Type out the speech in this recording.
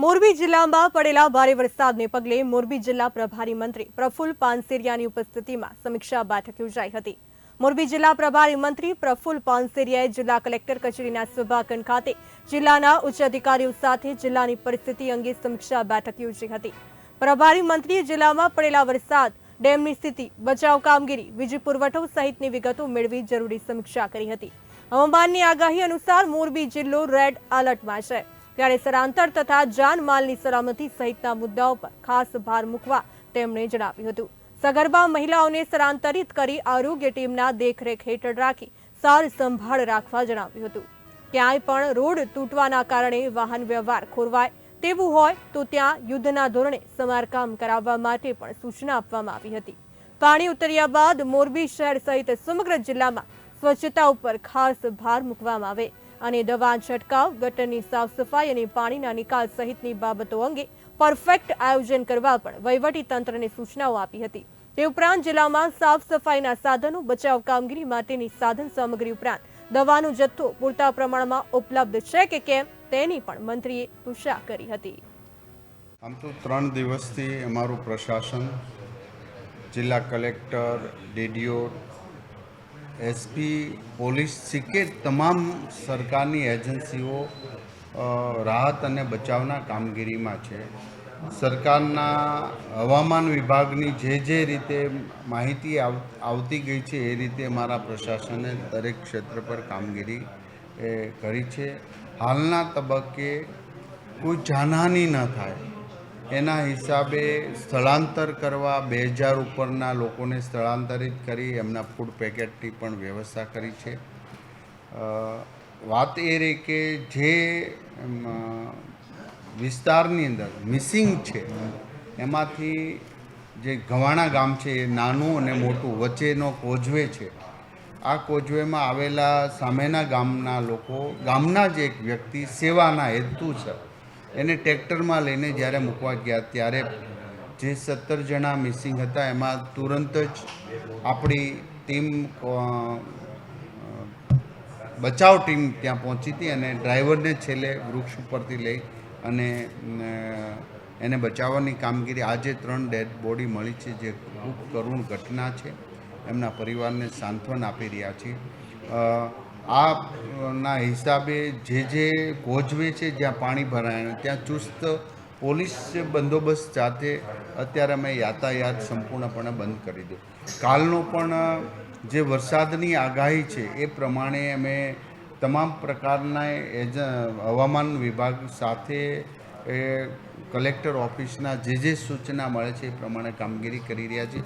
મોરબી જિલ્લામાં પડેલા ભારે વરસાદને પગલે મોરબી જિલ્લા પ્રભારી મંત્રી પ્રફુલ્લ પાનસેરિયાની ઉપસ્થિતિમાં સમીક્ષા બેઠક યોજાઈ હતી. મોરબી જિલ્લા પ્રભારી મંત્રી પ્રફુલ્લ પાનસેરિયાએ જિલ્લા કલેક્ટર કચેરીના સભાખંડ ખાતે જિલ્લાના ઉચ્ચ અધિકારીઓ સાથે જિલ્લાની પરિસ્થિતિ અંગે સમીક્ષા બેઠક યોજી હતી. પ્રભારી મંત્રીએ જિલ્લામાં પડેલા વરસાદ, ડેમની સ્થિતિ, બચાવ કામગીરી, વીજ પુરવઠો સહિતની વિગતો મેળવી જરૂરી સમીક્ષા કરી હતી. હવામાનની આગાહી અનુસાર મોરબી જિલ્લો રેડ એલર્ટમાં છે. ત્યારે સ્થળાંતર તથા જાનમાલની સલામતી સહિતના મુદ્દાઓ પર ખાસ ભાર મૂકવા તેમણે જણાવ્યું હતું. સગર્ભા મહિલાઓને સ્થળાંતરિત કરી આરોગ્ય ટીમના દેખરેખ હેઠળ રાખી સાર સંભાળ રાખવા જણાવ્યું હતું. ક્યાંય પણ રોડ તૂટવાના કારણે વાહન વ્યવહાર ખોરવાય તેવું હોય તો ત્યાં યુદ્ધના ધોરણે સમારકામ કરાવવા માટે પણ સૂચના આપવામાં આવી હતી. પાણી ઉતર્યા બાદ મોરબી શહેર સહિત સમગ્ર જિલ્લામાં સ્વચ્છતા ઉપર ખાસ ભાર મૂકવામાં આવે અને દવા છંટકાવ, ગટરની સાફ સફાઈ અને પાણીના નિકાલ સહિતની બાબતો અંગે પરફેક્ટ આયોજન કરવા પણ વહીવટી તંત્રને સૂચનાઓ આપી હતી. તે ઉપરાંત જિલ્લામાં સાફ સફાઈના સાધનો, બચાવ કામગીરી માટેની સાધન સામગ્રી ઉપરાંત દવાનો જથ્થો પૂરતા પ્રમાણમાં ઉપલબ્ધ છે કે કેમ, તેની પણ મંત્રીએ પૂછા કરી હતી. આમ તો ત્રણ દિવસથી અમારું પ્રશાસન, જિલ્લા કલેક્ટર, ડીડીઓ એસપી પોલીસ સિકેટ તમામ સરકારની એજન્સીઓ રાહત અને બચાવના કામગીરીમાં છે. સરકારના હવામાન વિભાગની જે જે રીતે માહિતી આવતી ગઈ છે એ રીતે મારા પ્રશાસને દરેક ક્ષેત્ર પર કામગીરી, એ, કરી છે. હાલના તબક્કે કોઈ જાનહાનિ ન થાય. એના હિસાબે સ્થળાંતર કરવા બે હજાર ઉપરના લોકોને સ્થળાંતરિત કરી, એમના ફૂડ પેકેટની પણ વ્યવસ્થા કરી છે. વાત એ રહી કે જે વિસ્તારની અંદર મિસિંગ છે, એમાંથી જે ગવાણા ગામ છે એ નાનું અને મોટું વચ્ચેનો કોઝવે છે. આ કોઝવેમાં આવેલા સામેના ગામના લોકો, ગામના જ એક વ્યક્તિ સેવાના હેતુ છે. એને ટ્રેક્ટરમાં લઈને જ્યારે મૂકવા ગયા ત્યારે જે સત્તર જણા મિસિંગ હતા, એમાં તુરંત જ આપણી ટીમ બચાવ ટીમ ત્યાં પહોંચી હતી અને ડ્રાઈવરને છેલ્લે વૃક્ષ ઉપરથી લઈ અને એને બચાવવાની કામગીરી આજે ત્રણ ડેડ બોડી મળી છે, જે ખૂબ કરુણ ઘટના છે. એમના પરિવારને સાંત્વન આપી રહ્યા છીએ. અ, આ ના હિસાબે જે જે કોઝવે છે જ્યાં પાણી ભરાય ત્યાં ચુસ્ત પોલીસ બંદોબસ્ત સાથે અત્યારે અમે યાતાયાત સંપૂર્ણપણે બંધ કરી દો. કાલનો પણ જે વરસાદની આગાહી છે એ પ્રમાણે અમે તમામ પ્રકારના એજ હવામાન વિભાગ સાથે એ કલેક્ટર ઓફિસના જે જે સૂચના મળે છે એ પ્રમાણે કામગીરી કરી રહ્યા છીએ.